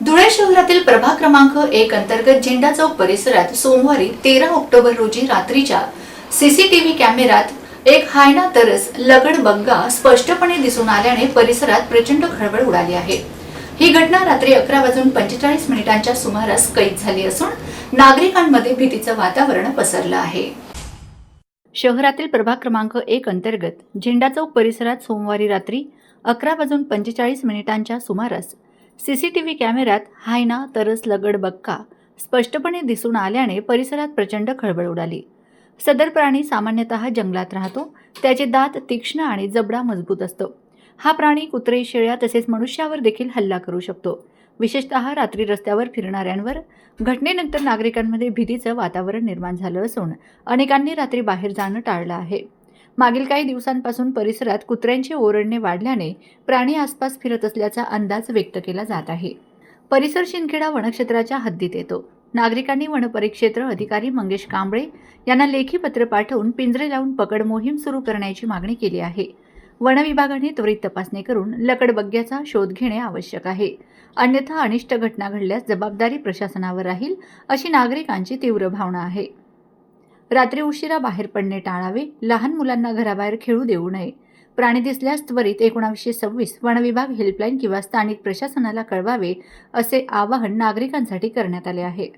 धुळे शहरातील प्रभाग क्रमांक एक अंतर्गत झेंडा चौक परिसरात सोमवारी तेरा ऑक्टोबर रोजी रात्रीच्या सीसीटीव्ही कॅमेऱ्यात एक हायना तरस लगड बग्गा स्पष्टपणे दिसून आल्याने परिसरात प्रचंड खळबळ उडाली आहे. ही घटना रात्री अकरा वाजून पंचेचाळीस मिनिटांच्या सुमारास कैद झाली असून नागरिकांमध्ये भीतीचं वातावरण पसरलं आहे. शहरातील प्रभाग क्रमांक एक अंतर्गत झेंडा चौक परिसरात सोमवारी रात्री अकरा वाजून पंचेचाळीस मिनिटांच्या सुमारास सी सी टी व्ही कॅमेऱ्यात हायना तरस लगड बक्का स्पष्टपणे दिसून आल्याने परिसरात प्रचंड खळबळ उडाली. सदर प्राणी सामान्यतः जंगलात राहतो त्याचे दात तीक्ष्ण आणि जबडा मजबूत असतो. हा प्राणी कुत्रे शेळ्या तसेच मनुष्यावर देखील हल्ला करू शकतो. विशेषतः रात्री रस्त्यावर फिरणाऱ्यांवर. घटनेनंतर नागरिकांमध्ये भीतीचं वातावरण निर्माण झालं असून अनेकांनी रात्री बाहेर जाणं टाळलं आहे. मागील काही दिवसांपासून परिसरात कुत्र्यांचे ओरडणे वाढल्याने प्राणी आसपास फिरत असल्याचा अंदाज व्यक्त केला जात आहे. परिसर शिंदखेडा वनक्षेत्राच्या हद्दीत येतो. नागरिकांनी वनपरिक्षेत्र अधिकारी मंगेश कांबळे यांना लेखी पत्र पाठवून पिंजरे लावून पकड मोहीम सुरू करण्याची मागणी केली आहे. वनविभागाने त्वरित तपासणी करून लकडबग्ग्याचा शोध घेणे आवश्यक आहे. अन्यथा अनिष्ट घटना घडल्यास जबाबदारी प्रशासनावर राहील अशी नागरिकांची तीव्र भावना आहे. रात्री उशिरा बाहेर पडणे टाळावे. लहान मुलांना घराबाहेर खेळू देऊ नये. प्राणी दिसल्यास त्वरित एकोणावीसशे सव्वीस वनविभाग हेल्पलाईन किंवा स्थानिक प्रशासनाला कळवावे असे आवाहन नागरिकांसाठी करण्यात आले आहे.